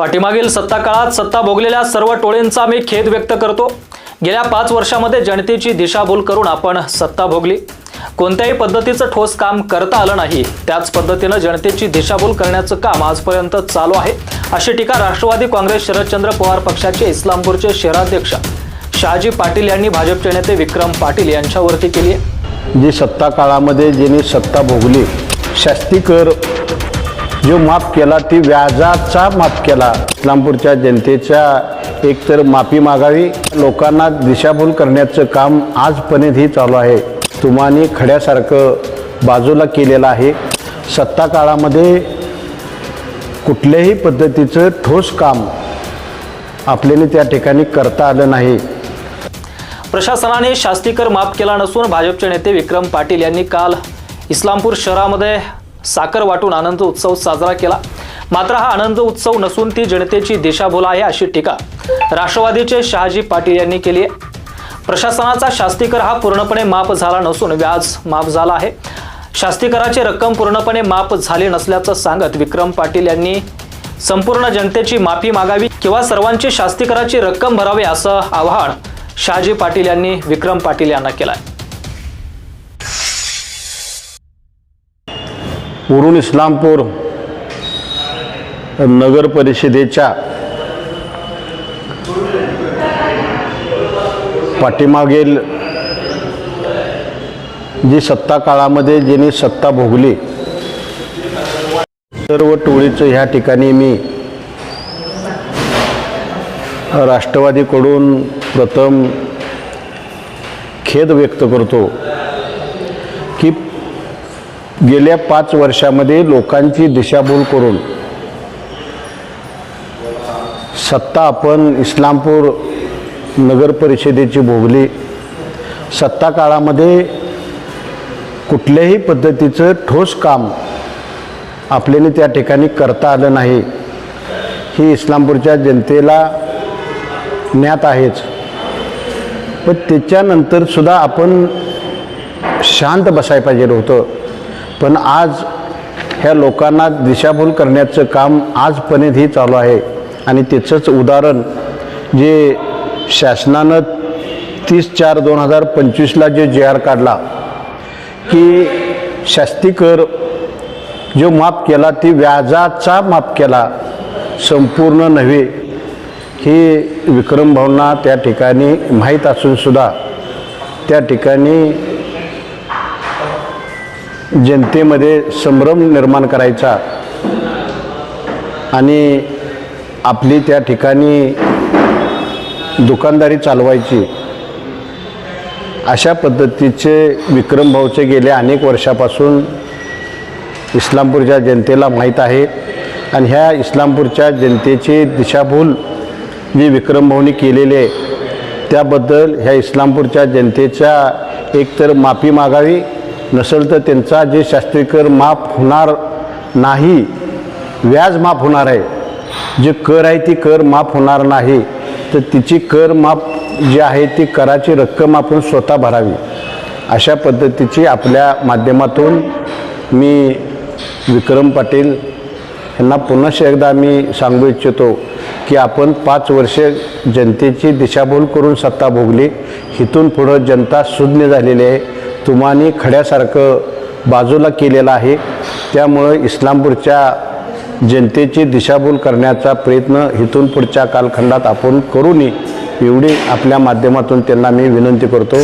पाठीमागील सत्ता काळात सत्ता भोगलेल्या सर्व टोळींचा मी खेद व्यक्त करतो. गेल्या पाच वर्षामध्ये जनतेची दिशाभूल करून आपण सत्ता भोगली. कोणत्याही पद्धतीचं ठोस काम करता आलं नाही. त्याच पद्धतीनं जनतेची दिशाभूल करण्याचं काम आजपर्यंत चालू आहे. अशी टीका राष्ट्रवादी काँग्रेस शरदचंद्र पवार पक्षाचे इस्लामपूरचे शहराध्यक्ष शहाजी पाटील यांनी भाजपचे नेते विक्रम पाटील यांच्यावरती केली आहे. जी सत्ता काळामध्ये ज्यांनी सत्ता भोगली शास्तीकर जो माफ केला ती व्याजाचा माफ केला. इस्लामपूरच्या जनतेच्या एकतर माफी मागावी लोकांना दिशाभूल करण्याचं काम आजपर्यंतही चालू आहे. तुम्हानी खड्यासारखं बाजूला केलेलं आहे. सत्ता काळामध्ये कुठल्याही पद्धतीचं ठोस काम आपल्याला त्या ठिकाणी करता आलं नाही. प्रशासनाने शास्तीकर माफ केला नसून भाजपचे नेते विक्रम पाटील यांनी काल इस्लामपूर शहरामध्ये साखर वाटून आनंद उत्सव साजरा केला. मात्र हा आनंद उत्सव नसून ती जनतेची दिशाभूल आहे अशी टीका राष्ट्रवादीचे शहाजी पाटील यांनी केली आहे. प्रशासनाचा शास्तीकर हा पूर्णपणे माफ झाला नसून व्याज माफ झाला आहे. शास्तीकराची रक्कम पूर्णपणे माफ झाली नसल्याचं सांगत विक्रम पाटील यांनी संपूर्ण जनतेची माफी मागावी किंवा सर्वांची शास्तीकराची रक्कम भरावी असं आवाहन शहाजी पाटील यांनी विक्रम पाटील यांना केलं आहे उरून इस्लामपूर नगर परिषदेच्या पाठीमागील जी सत्ता काळामध्ये ज्यांनी सत्ता भोगली सर्व टोळीचं ह्या ठिकाणी मी राष्ट्रवादीकडून प्रथम खेद व्यक्त करतो. गेल्या पाच वर्षामध्ये लोकांची दिशाभूल करून सत्ता आपण इस्लामपूर नगर परिषदेची भोगली. सत्ता काळामध्ये कुठल्याही पद्धतीचं ठोस काम आपल्याला त्या ठिकाणी करता आलं नाही. ही इस्लामपूरच्या जनतेला ज्ञात आहेच. पण त्याच्यानंतरसुद्धा आपण शांत बसायला पाहिजे होतं. पण आज ह्या लोकांना दिशाभूल करण्याचं काम आजपर्यंतही चालू आहे. आणि त्याचंच उदाहरण जे शासनानं तीस चार दोन हजार पंचवीसला जे जे आर काढला की शास्तीकर जो माफ केला ती व्याजाचा माफ केला संपूर्ण नव्हे हे विक्रम भावना त्या ठिकाणी माहीत असूनसुद्धा त्या ठिकाणी जनतेमध्ये संभ्रम निर्माण करायचा आणि आपली त्या ठिकाणी दुकानदारी चालवायची अशा पद्धतीचे विक्रम भाऊचे गेल्या अनेक वर्षापासून इस्लामपूरच्या जनतेला माहीत आहे आणि ह्या इस्लामपूरच्या जनतेची दिशाभूल जी विक्रमभाऊनी केलेले त्याबद्दल ह्या इस्लामपूरच्या जनतेच्या एकतर माफी मागावी नसेल तर त्यांचा जे शास्त्रीकर माफ होणार नाही व्याज माफ होणार आहे जे कर आहे ती कर माफ होणार नाही तर तिची कर माफ जी आहे ती कराची रक्कम आपण स्वतः भरावी. अशा पद्धतीची आपल्या माध्यमातून मी विक्रम पाटील यांना पुन्हा एकदा मी सांगू इच्छितो की आपण पाच वर्षे जनतेची दिशाभूल करून सत्ता भोगली इथून पुढं जनता सुज्ञ झालेली आहे. तुम्हानी खड्यासारखं बाजूला केलेलं आहे. त्यामुळं इस्लामपूरच्या जनतेची दिशाभूल करण्याचा प्रयत्न इथून पुढच्या कालखंडात आपण करू नये एवढी आपल्या माध्यमातून त्यांना मी विनंती करतो.